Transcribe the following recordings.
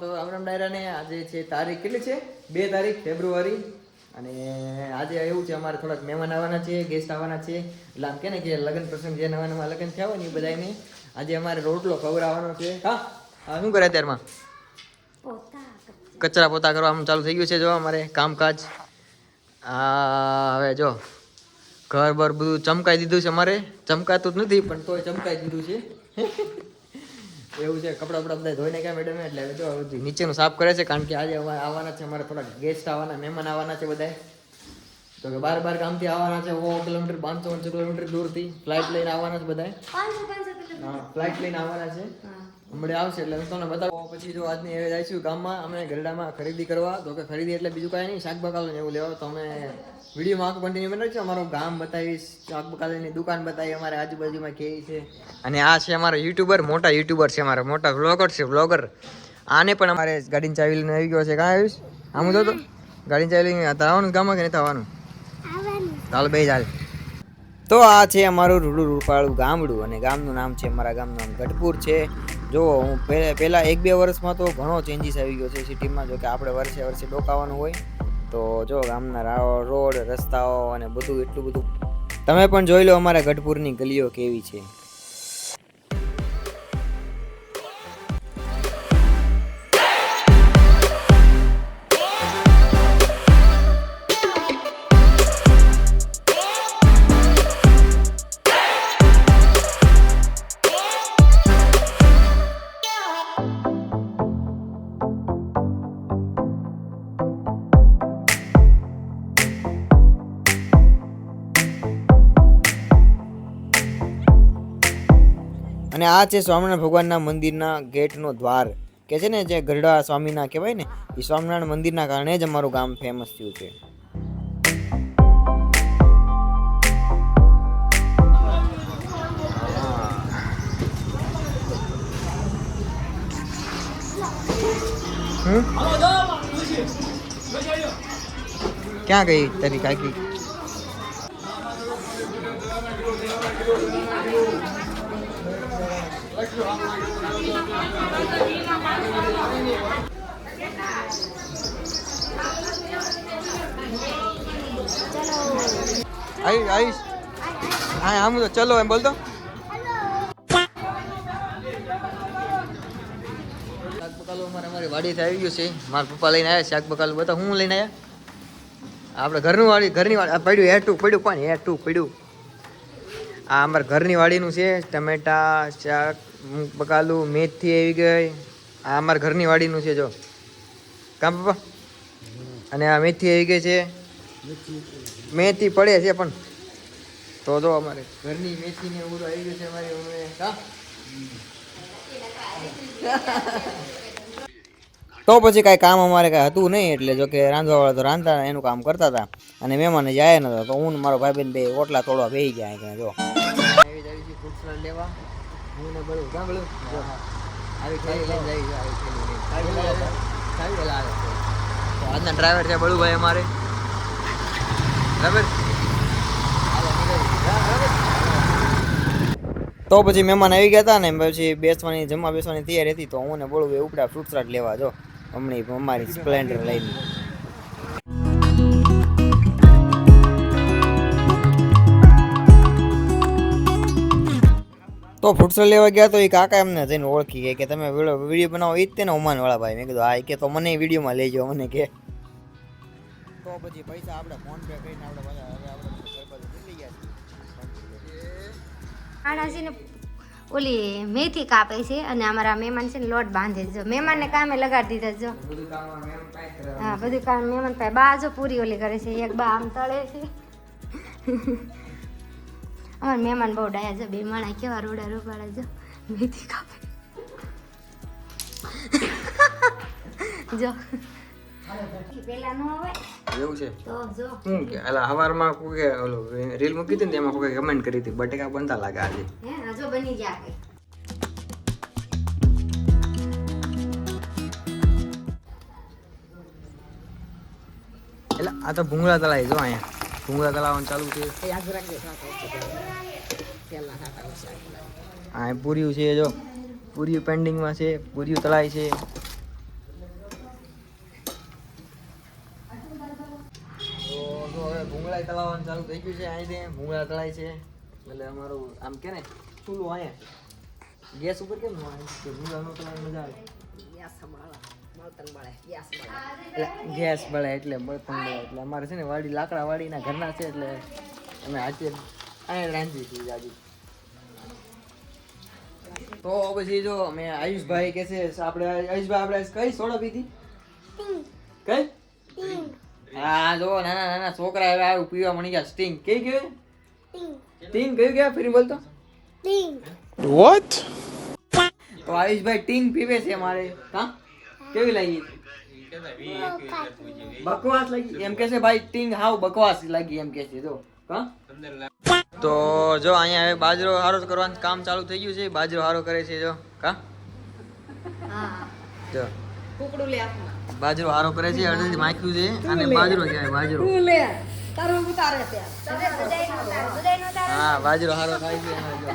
તો રામ રામ ડાયરાને આજે છે તારીખ કેટલી છે? બે તારીખ, ફેબ્રુઆરી. અને આજે એવું છે, અમારે થોડાક મહેમાન આવવાના છે ગેસ્ટ આવવાના છે. એટલે આમ કે ને કે લગ્ન પ્રસંગ જે નવા નવા લગ્ન થયા હોય ને એ બધાને આજે અમારે રોટલો ખવડાવવાનો છે. હા હા, શું કરે અત્યારમાં? કચરા પોતા કરવાનું ચાલુ થઈ ગયું છે, જો અમારે કામકાજ. આ, હવે જો ઘર બર બધું ચમકાઈ દીધું છે અમારે. ચમકાતું જ નથી, પણ તોય ચમકાઈ દીધું છે. એવું છે કપડા બપડા બધા ધોઈને ગયા મેડમ એટલે હવે જો નીચેનું સાફ કરે છે કારણ કે આજે આવવાના છે અમારે થોડાક ગેસ્ટ આવવાના મહેમાન આવવાના છે બધા તો કે બાર બાર ગામથી આવવાના છે સો કિલોમીટર પાંચસો પાંચસો કિલોમીટર દૂરથી. ફ્લાઇટ લઈને આવવાના છે બધા ફ્લાઇટ લઈને આવવાના છે. હમણાં આવશે એટલે તમને બતાવો. પછી જો આજની હવે જઈશું ગામમાં અમે ગરડામાં ખરીદી કરવા. તો કે ખરીદી એટલે બીજું કાંઈ નહીં શાક બકાલો એવું લેવા. તો અમે વિડીયોમાં આખું કન્ટિન્યુ બનાવીશું અમારું ગામ બતાવીશ શાક બકાલાની દુકાન બતાવી અમારે આજુબાજુમાં કેવી છે. અને આ છે અમારો યુટ્યુબર મોટા યુટ્યુબર છે અમારા. મોટા વ્લોગર છે વ્લોગર. આને પણ અમારે ગાડીની ચાવી લઈને આવી ગયો છે. કાં આવીશ? આમ જો તો ગાડીની ચાવી લઈને આવવાનું ગામમાં કે નહીં થવાનું ચાલો બે ચાલ તો આ છે અમારું રૂડું રૂપાળું ગામડું. અને ગામનું નામ છે અમારા ગામનું નામ ગઢપુર છે. જો, હું પહેલાં એક બે વર્ષમાં તો ઘણો ચેન્જીસ આવી ગયો છે સિટીમાં જો કે આપણે વર્ષે વર્ષે ડોકાવાનું હોય, તો જો ગામના રોડ, રસ્તાઓ અને બધું, એટલું બધું. તમે પણ જોઈ લો અમારા ગઢપુરની ગલીઓ કેવી છે. અને આ છે સ્વામિનારાયણ ભગવાનના મંદિરના ગેટનો દ્વાર કે છે ને જે ગરડા સ્વામીના કહેવાય ને, એ સ્વામિનારાયણ મંદિરના કારણે જ અમારું ગામ ફેમસ થયું છે. ક્યાં ગઈ તારી કાકી? આયુષ આઈશ હા આમ તો ચલો એમ બોલતો. શાક બકાલો અમારે અમારી વાડીથી આવી ગયું છે. મારા પપ્પા લઈને આવ્યા શાક બકાલો બધા હું લઈને આવ્યા? આપણે ઘરનું વાડી, ઘરની પડ્યું હેઠું પડ્યું કોણ? હેઠું પડ્યું. આ અમારા ઘરની વાડીનું છે. ટમેટા, શાક બકાલું મેથી આવી ગઈ. આ અમારા ઘરની વાડીનું છે, જો. કામ પપ્પા? અને આ મેથી આવી ગઈ છે. મેથી પડે છે પણ તો જો અમારે ઘરની મેથી ને એવું આવી ગયું છે અમારી અમે તો પછી કાંઈ કામ અમારે કાંઈ હતું નહીં એટલે જો કે રાંધવાવાળા તો રાંધતા એનું કામ કરતા હતા અને મહેમાને જાય નતા તો હું મારો ભાઈ બેન બે ઓટલા તોડવા બે જાય કે જો આવી થેલી લઈને જઈ આવી. તો આજના ડ્રાઈવર છે બળુભાઈ અમારે તો પછી મહેમાન આવી ગયા હતા ને પછી બેસવાની, જમવા બેસવાની તૈયારી હતી તો હું ને બોલું ઉપડા ફ્રૂટ સલાડ લેવા જો. હમણાં અમારી સ્પ્લેન્ડર લઈને. તો ફૂટસલ લેવા ગયા તો એ કાકા એમને જઈને ઓળખી ગયા કે તમે વીડિયો બનાવો એ જ તેને ઓમાન વાળા ભાઈ. મેં કીધું, હા કે તો મને વિડીયોમાં લઈ જાઓ મને કે. તો પછી પૈસા આપણે ફોન પે કરીને આપણે પાછા હવે આપણે ઘર ગયા છીએ. ઓલી મેથી કાપે છે અને અમારા મહેમાન છે ને લોટ બાંધે છે. મહેમાનને કામે લગાડી દીધા જો. હા, બધું કામ મહેમાન પાસે. બા જો પૂરી ઓલી કરે છે, એક બા આમ તળે છે. અમારા મહેમાન બહુ ડાયા છે, બે માણા કેવા રોડા રોપાડા જો. મેથી કાપે. જો. એવું છે? શું કે? અલા હવારમાં કોઈ કે રીલ મૂકી હતી ને તેમાં કોઈ કમેન્ટ કરી હતી બટેકા બનતા લાગે આજે. બની જાય એટલે આ તો ભૂંગળા તળાવ જો અહીંયા. ભૂંગળા તળાવવાનું ચાલુ છે. હા પૂર્યું છે જો. પૂર્યું પેન્ડિંગમાં છે પૂર્યું તળાય છે. પાણી તળાવવાનું ચાલુ થઈ ગયું છે અહીંથી. ભૂંગળા તળાય છે. એટલે અમારું આમ કે ને ચૂલો અહીંયા ગેસ ઉપર કેમ કે ભૂંગળા તળાવ મજા આવે? એટલે ગેસ બળે એટલે બળતણ બળે એટલે અમારે છે ને વાડી લાકડા વાડીના ઘરના છે એટલે અમે આજે અહીંયા રાંધી હતી જાજી. તો પછી જો અમે આયુષભાઈ કે છે આપણે આયુષભાઈ આપણે કઈ સોડા પીધી? કઈ? હા જો નાના નાના છોકરા હવે આવું પીવા મળી ગયા. સ્ટિંગ કઈ ગયું ટીંગ કયું ગયા? ફરી બોલતો વોટ તો આયુષભાઈ ટીંગ પીવે છે મારે. હા? કેવી લાગી? બકવાસ લાગી? એમ કે છે ભાઈ ટીંગ હાવ બકવાસ લાગી એમ કે છે જો. હા? તો જો અહીંયા હવે બાજરો હારો કરવાનું કામ ચાલુ થઈ ગયું છે. બાજરો હારો કરે છે જો. કા હા. જો. બાજરો હારો કરે છે અડધી માખ્યું છે અને બાજરો કહેવાય બાજરો. હા બાજરો હારો થાય છે એમાં જો.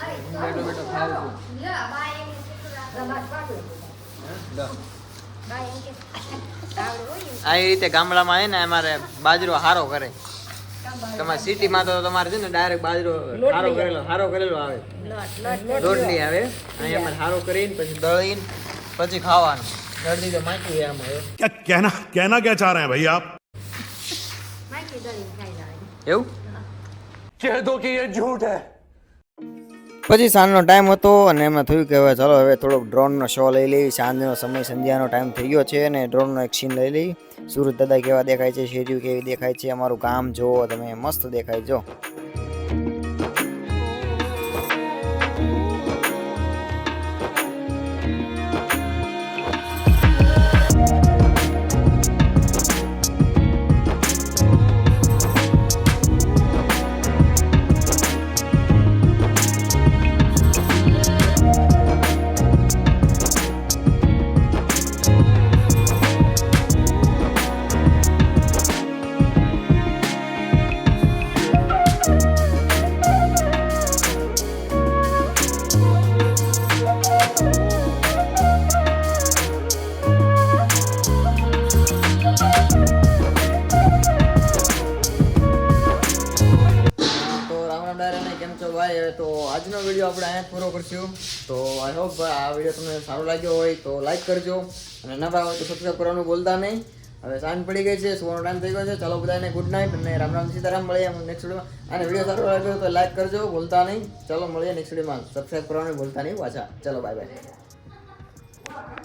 હું બેઠો બેઠો ખાઉં છું. લ્યો, બા એમ કે લો. બા એમ કે આવડું હોય ને. આ રીતે ગામડામાં છે ને અમારે બાજરો હારો કરે. તમારે સિટીમાં તો તમારે છે ને ડાયરેક્ટ બાજરો હારો કરેલો હારો કરેલો આવે. લોટ, લોટ, લોટ. આવે. અહીંયા અમારે હારો કરીને પછી દળીને પછી ખાવાનું. જલ્દી તો માખી આમ હવે. કહેના કહેના ક્યાં ચાહ રહે ભાઈ આપ? માખી દળી ખાઈ લાવે એવું? કહે દો કે યે ઝૂઠ હે. પછી સાંજનો ટાઈમ હતો અને એમાં થયું કે હવે ચાલો હવે થોડોક ડ્રોનનો શો લઈ લઈ સાંજનો સમય સંધ્યાનો ટાઈમ થઈ ગયો છે અને ડ્રોનનો એક સીન લઈ લઈ સુરત દાદા કેવા દેખાય છે શેરીઓ કેવી દેખાય છે અમારું કામ જુઓ તમે મસ્ત દેખાય જો. આજનો વીડિયો આપણે અહીંયા પૂરો કરશું. તો આઈ હોપ આ વીડિયો તમને સારો લાગ્યો હોય તો લાઈક કરજો. અને નવા હોય તો સબસ્ક્રાઈબ કરવાનું ભૂલતા નહીં. હવે સાંજ પડી ગઈ છે સુવર્ણ ટાઈમ થઈ ગયો છે. ચાલો બધાને ગુડ નાઇટ અને રામ રામ સીતારામ મળીએ નેક્સ્ટ વિડીયોમાં અને વીડિયો સારો લાગ્યો તો લાઈક કરજો, ભૂલતા નહીં. ચાલો મળીએ નેક્સ્ટ વિડીયોમાં સબસ્ક્રાઈબ કરવાનું ભૂલતા નહીં પાછા. ચાલો બાય બાય